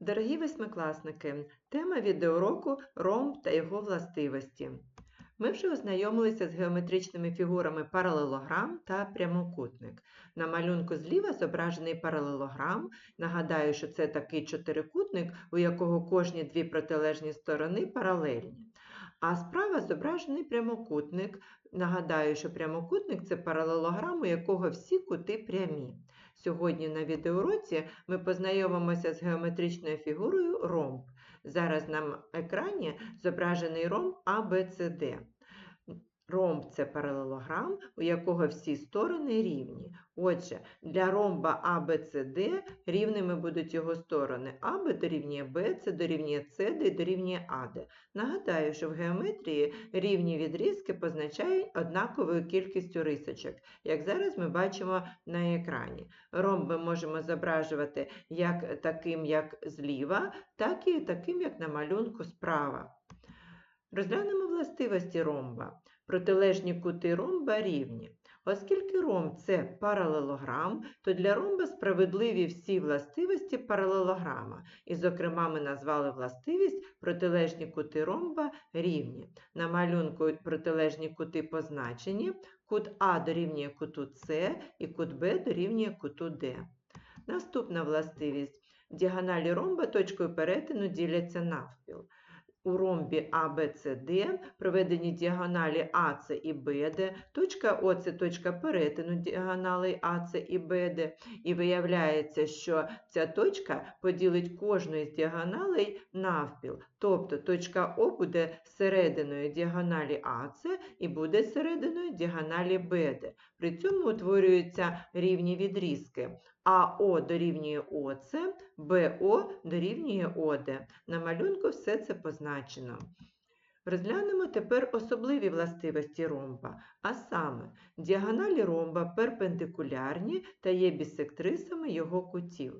Дорогі восьмикласники, тема відеоуроку ромб та його властивості. Ми вже ознайомилися з геометричними фігурами паралелограм та прямокутник. На малюнку зліва зображений паралелограм. Нагадаю, що це такий чотирикутник, у якого кожні дві протилежні сторони паралельні. А справа зображений прямокутник. Нагадаю, що прямокутник це паралелограм, у якого всі кути прямі. Сьогодні на відеоуроці ми познайомимося з геометричною фігурою ромб. Зараз на екрані зображений ромб ABCD. Ромб це паралелограм, у якого всі сторони рівні. Отже, для ромба ABCD рівними будуть його сторони. АБ дорівнює Б, це дорівнює С, де дорівнює АД. Нагадаю, що в геометрії рівні відрізки позначають однаковою кількістю рисочок, як зараз ми бачимо на екрані. Ромб ми можемо зображувати як таким, як зліва, так і таким, як на малюнку справа. Розглянемо властивості ромба. Протилежні кути ромба рівні. Оскільки ромб це паралелограм, то для ромба справедливі всі властивості паралелограма. І, зокрема, ми назвали властивість протилежні кути ромба рівні. На малюнку протилежні кути позначені. Кут А дорівнює куту С і кут Б дорівнює куту Д. Наступна властивість. Діагоналі ромба точкою перетину діляться навпіл. У ромбі ABCD проведені діагоналі АС і БД, точка О це точка перетину діагоналей АС і БД, і виявляється, що ця точка поділить кожну із діагоналей навпіл. Тобто точка О буде серединою діагоналі АС і буде серединою діагоналі БД. При цьому утворюються рівні відрізки. АО дорівнює ОЦ, БО дорівнює ОД. На малюнку все це позначено. Розглянемо тепер особливі властивості ромба, а саме, діагоналі ромба перпендикулярні та є бісектрисами його кутів.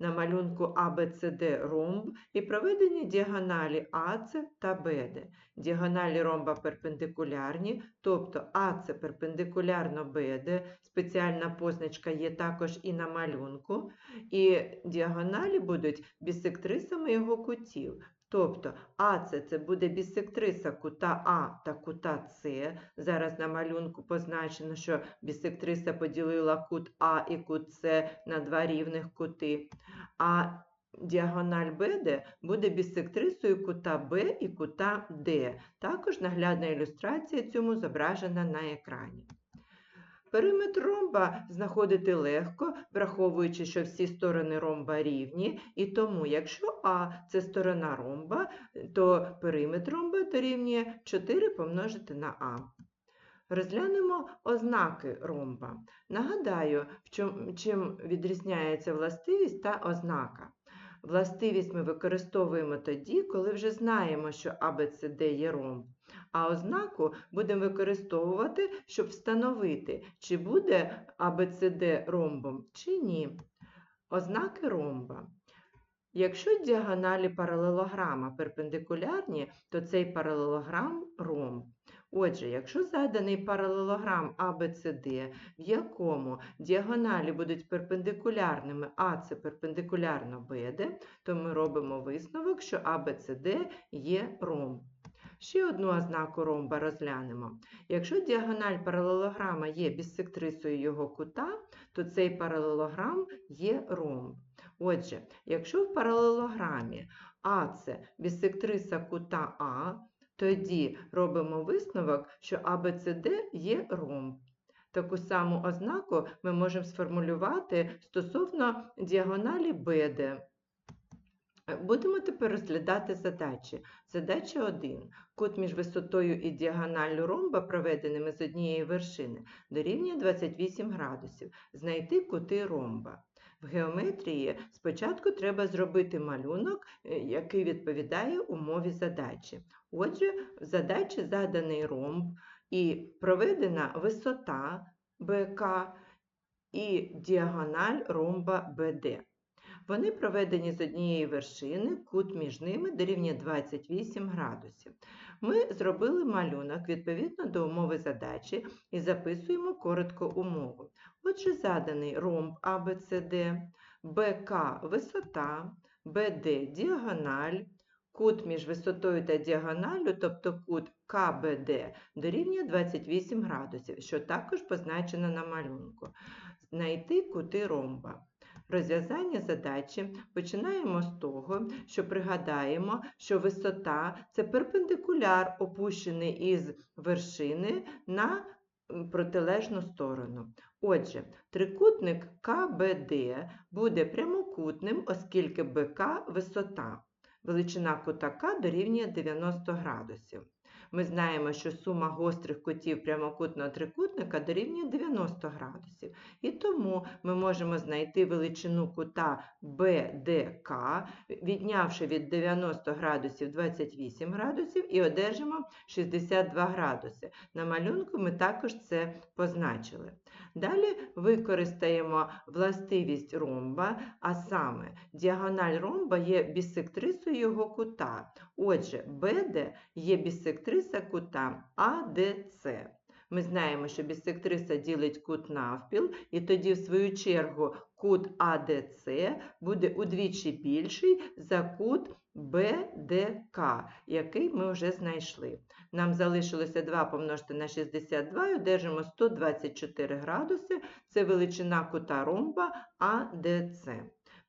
На малюнку ABCD ромб і проведені діагоналі АЦ та БД. Діагоналі ромба перпендикулярні, тобто АЦ перпендикулярно БД, спеціальна позначка є також і на малюнку, і діагоналі будуть бісектрисами його кутів. Тобто АЦ це буде бісектриса кута А та кута С. Зараз на малюнку позначено, що бісектриса поділила кут А і кут С на два рівних кути. А діагональ БД буде бісектрисою кута Б і кута Д. Також наглядна ілюстрація цьому зображена на екрані. Периметр ромба знаходити легко, враховуючи, що всі сторони ромба рівні, і тому, якщо А це сторона ромба, то периметр ромба дорівнює 4 помножити на А. Розглянемо ознаки ромба. Нагадаю, чим, відрізняється властивість та ознака. Властивість ми використовуємо тоді, коли вже знаємо, що ABCD є ромб. А ознаку будемо використовувати, щоб встановити, чи буде ABCD ромбом, чи ні. Ознаки ромба. Якщо діагоналі паралелограма перпендикулярні, то цей паралелограм ромб. Отже, якщо заданий паралелограм ABCD, в якому діагоналі будуть перпендикулярними, а це перпендикулярно BD, то ми робимо висновок, що ABCD є ромб. Ще одну ознаку ромба розглянемо. Якщо діагональ паралелограма є бісектрисою його кута, то цей паралелограм є ромб. Отже, якщо в паралелограмі А це бісектриса кута А, тоді робимо висновок, що ABCD є ромб. Таку саму ознаку ми можемо сформулювати стосовно діагоналі BD. Будемо тепер розглядати задачі. Задача 1. Кут між висотою і діагоналлю ромба, проведеними з однієї вершини, дорівнює 28 градусів. Знайти кути ромба. В геометрії спочатку треба зробити малюнок, е, який відповідає умові задачі. Отже, в задачі заданий ромб і проведена висота БК і діагональ ромба БД. Вони проведені з однієї вершини, кут між ними дорівнює 28 градусів. Ми зробили малюнок відповідно до умови задачі і записуємо коротко умову. Отже, заданий ромб ABCD, БК висота, BD діагональ, кут між висотою та діагоналлю, тобто кут КБД, дорівнює 28 градусів, що також позначено на малюнку. Знайти кути ромба. Розв'язання задачі починаємо з того, що пригадаємо, що висота це перпендикуляр, опущений із вершини на протилежну сторону. Отже, трикутник КБД буде прямокутним, оскільки БК висота. Величина кута К дорівнює 90 градусів. Ми знаємо, що сума гострих кутів прямокутного трикутника дорівнює 90 градусів. Тому ми можемо знайти величину кута BDK, віднявши від 90 градусів 28 градусів і одержимо 62 градуси. На малюнку ми також це позначили. Далі використаємо властивість ромба, а саме діагональ ромба є бісектрисою його кута. Отже, BD є бісектриса кута АДЦ. Ми знаємо, що бісектриса ділить кут навпіл, і тоді, в свою чергу, кут АДЦ буде удвічі більший за кут БДК, який ми вже знайшли. Нам залишилося 2 помножити на 62 і одержимо 124 градуси. Це величина кута ромба АДЦ.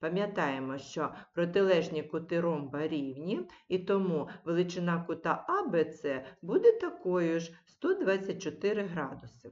Пам'ятаємо, що протилежні кути ромба рівні, і тому величина кута АБЦ буде такою ж 124 градуси.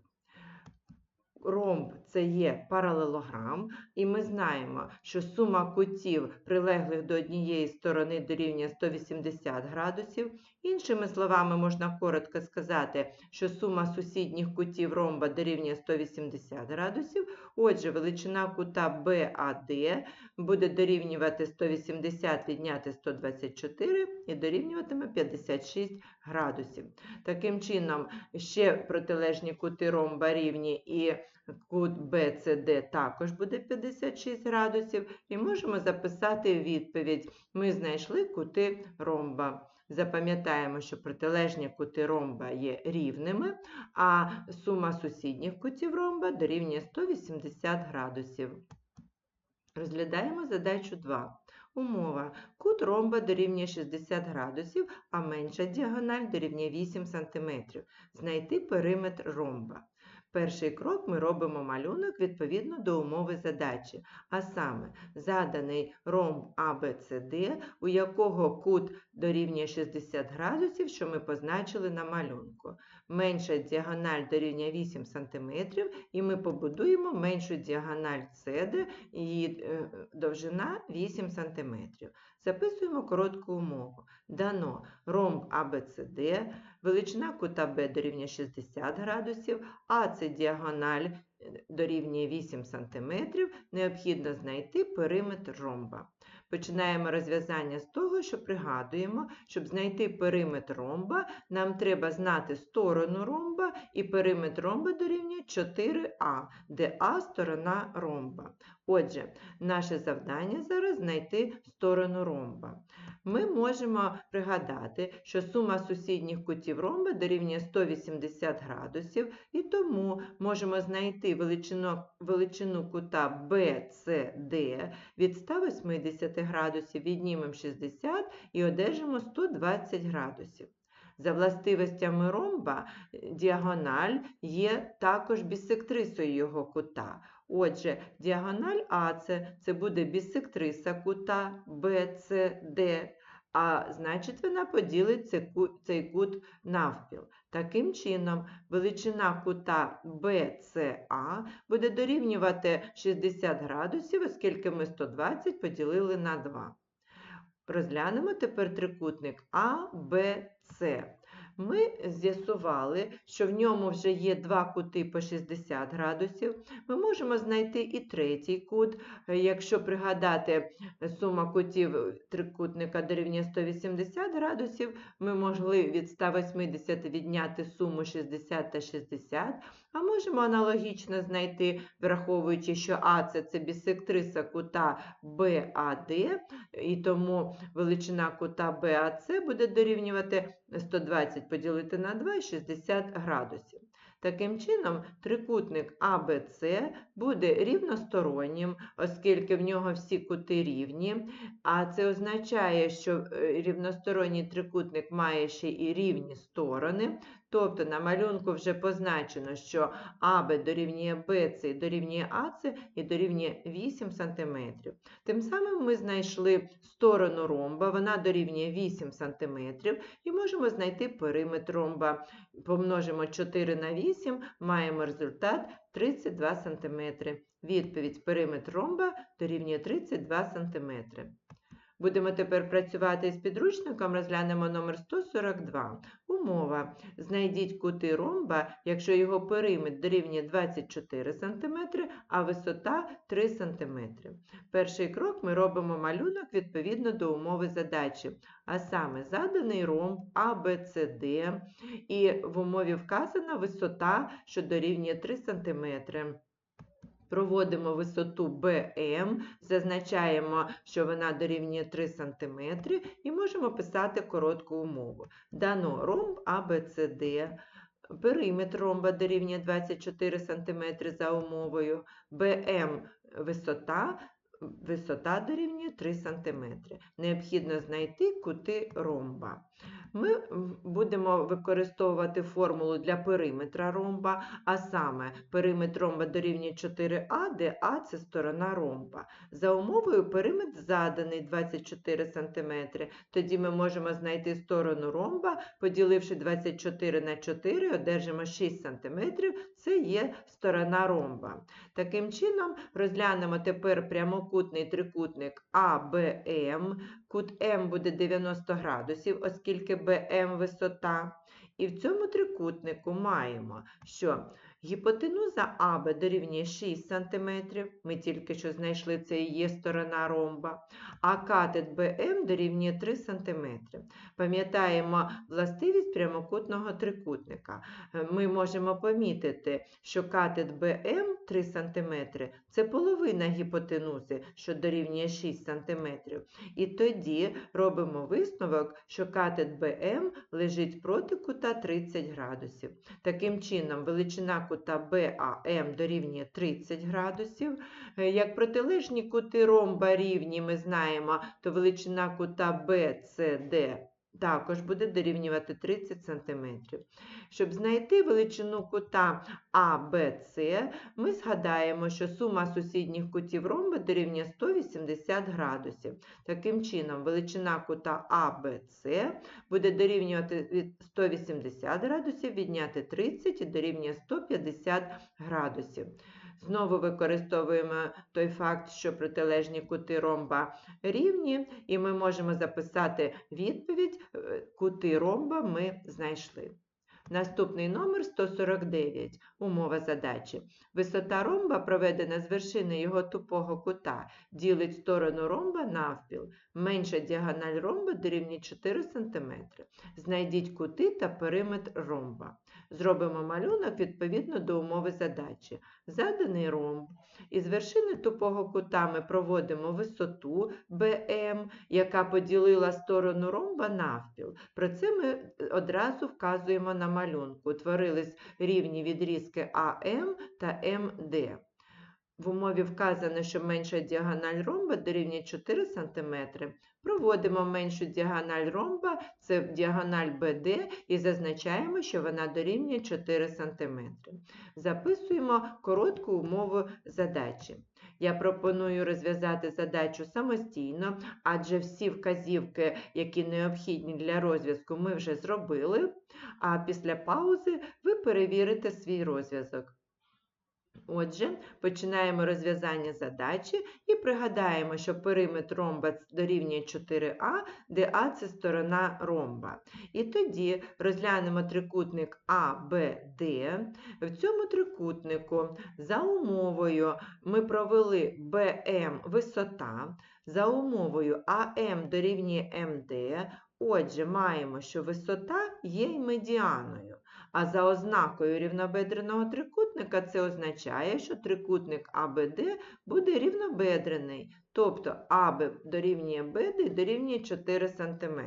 Ромб це є паралелограм, і ми знаємо, що сума кутів, прилеглих до однієї сторони, дорівнює 180 градусів. Іншими словами, можна коротко сказати, що сума сусідніх кутів ромба дорівнює 180 градусів. Отже, величина кута BAD буде дорівнювати 180 відняти 124 і дорівнюватиме 56 градусів. Таким чином, ще протилежні кути ромба рівні і кут BCD також буде 56 градусів. І можемо записати відповідь. Ми знайшли кути ромба. Запам'ятаємо, що протилежні кути ромба є рівними, а сума сусідніх кутів ромба дорівнює 180 градусів. Розглядаємо задачу 2. Умова. Кут ромба дорівнює 60 градусів, а менша діагональ дорівнює 8 см. Знайти периметр ромба. Перший крок ми робимо малюнок відповідно до умови задачі, а саме заданий ромб ABCD, у якого кут дорівнює 60 градусів, що ми позначили на малюнку. Менша діагональ дорівнює 8 см, і ми побудуємо меншу діагональ CD, її е, довжина 8 см. Записуємо коротку умову. Дано ромб ABCD, величина кута B дорівнює 60 градусів, а це діагональ е, дорівнює 8 см, необхідно знайти периметр ромба. Починаємо розв'язання з того, що пригадуємо, щоб знайти периметр ромба, нам треба знати сторону ромба, і периметр ромба дорівнює 4А, де А сторона ромба. Отже, наше завдання зараз знайти сторону ромба. Ми можемо пригадати, що сума сусідніх кутів ромба дорівнює 180 градусів, і тому можемо знайти величину, величину кута BCD від 180 градусів, віднімемо 60 і одержимо 120 градусів. За властивостями ромба діагональ є також бісектрисою його кута. Отже, діагональ АЦ це буде бісектриса кута BCD, а значить вона поділить цей кут навпіл. Таким чином, величина кута BCA буде дорівнювати 60 градусів, оскільки ми 120 поділили на 2. Розглянемо тепер трикутник ABC. Ми з'ясували, що в ньому вже є два кути по 60 градусів. Ми можемо знайти і третій кут. Якщо пригадати сума кутів трикутника дорівнює 180 градусів, ми могли від 180 відняти суму 60 та 60, а можемо аналогічно знайти, враховуючи, що АЦ це бісектриса кута BAD, і тому величина кута BAC буде дорівнювати 120 поділити на 2 – 60 градусів. Таким чином, трикутник АБЦ буде рівностороннім, оскільки в нього всі кути рівні, а це означає, що е, рівносторонній трикутник має ще і рівні сторони. Тобто на малюнку вже позначено, що АБ дорівнює БЦ і дорівнює АЦ і дорівнює 8 см. Тим самим ми знайшли сторону ромба, вона дорівнює 8 см, і можемо знайти периметр ромба. Помножимо 4 на 8, маємо результат 32 см. Відповідь периметр ромба дорівнює 32 см. Будемо тепер працювати з підручником, розглянемо номер 142. Умова. Знайдіть кути ромба, якщо його периметр дорівнює 24 см, а висота 3 см. Перший крок ми робимо малюнок відповідно до умови задачі, а саме заданий ромб ABCD, і в умові вказана висота, що дорівнює 3 см. Проводимо висоту BM, зазначаємо, що вона дорівнює 3 см, і можемо писати коротку умову. Дано ромб ABCD, периметр ромба дорівнює 24 см за умовою, BM висота, висота дорівнює 3 см. Необхідно знайти кути ромба. Ми будемо використовувати формулу для периметра ромба, а саме периметр ромба дорівнює 4а, де А це сторона ромба. За умовою периметр заданий 24 см. Тоді ми можемо знайти сторону ромба, поділивши 24 на 4, одержимо 6 см. Це є сторона ромба. Таким чином, розглянемо тепер прямокутний трикутник АБМ. Кут М буде 90 градусів, оскільки БМ висота. І в цьому трикутнику маємо, що гіпотенуза АБ дорівнює 6 см, ми тільки що знайшли це і є сторона ромба, а катет БМ дорівнює 3 см. Пам'ятаємо властивість прямокутного трикутника. Е, Ми можемо помітити, що катет БМ 3 см це половина гіпотенузи, що дорівнює 6 см. І тоді робимо висновок, що катет БМ лежить проти кута 30 градусів. Таким чином, величина кута БАМ дорівнює 30 градусів. Е, Як протилежні кути ромба рівні ми знаємо, то величина кута BCD також буде дорівнювати 30 см. Щоб знайти величину кута ABC, ми згадаємо, що сума сусідніх кутів ромба дорівнює 180 градусів. Таким чином, величина кута ABC буде дорівнювати від 180 градусів, відняти 30 і дорівнює 150 градусів. Знову використовуємо той факт, що протилежні кути ромба рівні, і ми можемо записати відповідь, е, кути ромба ми знайшли. Наступний номер 149. Умова задачі. Висота ромба, проведена з вершини його тупого кута, ділить сторону ромба навпіл. Менша діагональ ромба дорівнює 4 см. Знайдіть кути та периметр ромба. Зробимо малюнок відповідно до умови задачі. Заданий ромб. Із вершини тупого кута ми проводимо висоту БМ, яка поділила сторону ромба навпіл. Про це ми одразу вказуємо на малюнку. Утворились рівні відрізки АМ та МД. В умові вказано, що менша діагональ ромба дорівнює 4 см. Проводимо меншу діагональ ромба, це діагональ BD, і зазначаємо, що вона дорівнює 4 см. Записуємо коротку умову задачі. Я пропоную розв'язати задачу самостійно, адже всі вказівки, які необхідні для розв'язку, ми вже зробили, а після паузи ви перевірите свій розв'язок. Отже, починаємо розв'язання задачі і пригадаємо, що периметр ромба дорівнює 4а, де А це сторона ромба. І тоді розглянемо трикутник АБД. В цьому трикутнику за умовою ми провели БМ висота, за умовою АМ дорівнює МД. Отже, маємо, що висота є медіаною. А за ознакою рівнобедреного трикутника це означає, що трикутник АБД буде рівнобедрений, тобто АБ дорівнює БД дорівнює 4 см.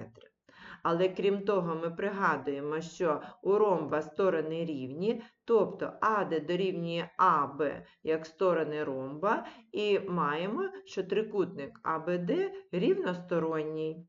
Але крім того, ми пригадуємо, що у ромба сторони рівні, тобто АД дорівнює АБ як сторони ромба, і маємо, що трикутник АБД рівносторонній.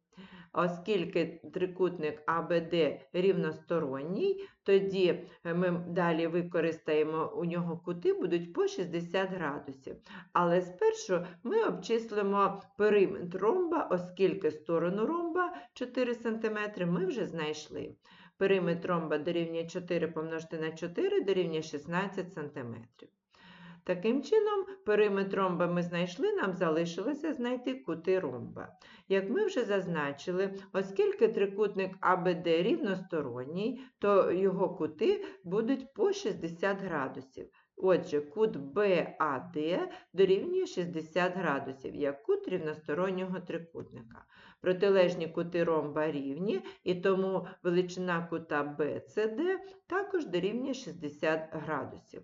Оскільки трикутник АБД рівносторонній, тоді е, ми далі використаємо у нього кути будуть по 60 градусів. Але спершу ми обчислимо периметр ромба, оскільки сторону ромба 4 см ми вже знайшли. Периметр ромба дорівнює 4 помножити на 4 дорівнює 16 см. Таким чином, периметр ромба ми знайшли, нам залишилося знайти кути ромба. Як ми вже зазначили, оскільки трикутник АБД рівносторонній, то його кути будуть по 60 градусів. Отже, кут БАД дорівнює 60 градусів, як кут рівностороннього трикутника. Протилежні кути ромба рівні, і тому величина кута БЦД також дорівнює 60 градусів.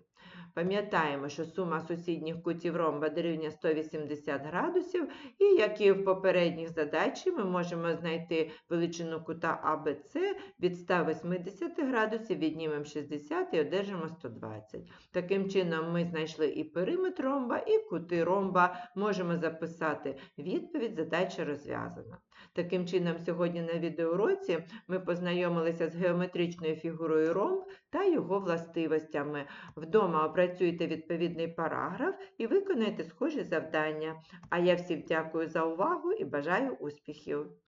Пам'ятаємо, що сума сусідніх кутів ромба дорівнює 180 градусів, і як і в попередніх задачі, ми можемо знайти величину кута АБЦ від 180 градусів, віднімемо 60 і одержимо 120. Таким чином, ми знайшли і периметр ромба, і кути ромба. Можемо записати відповідь, задача розв'язана. Таким чином, сьогодні на відеоуроці ми познайомилися з геометричною фігурою ромб та його властивостями. Вдома опрацюйте відповідний параграф і виконайте схожі завдання. А я всім дякую за увагу і бажаю успіхів!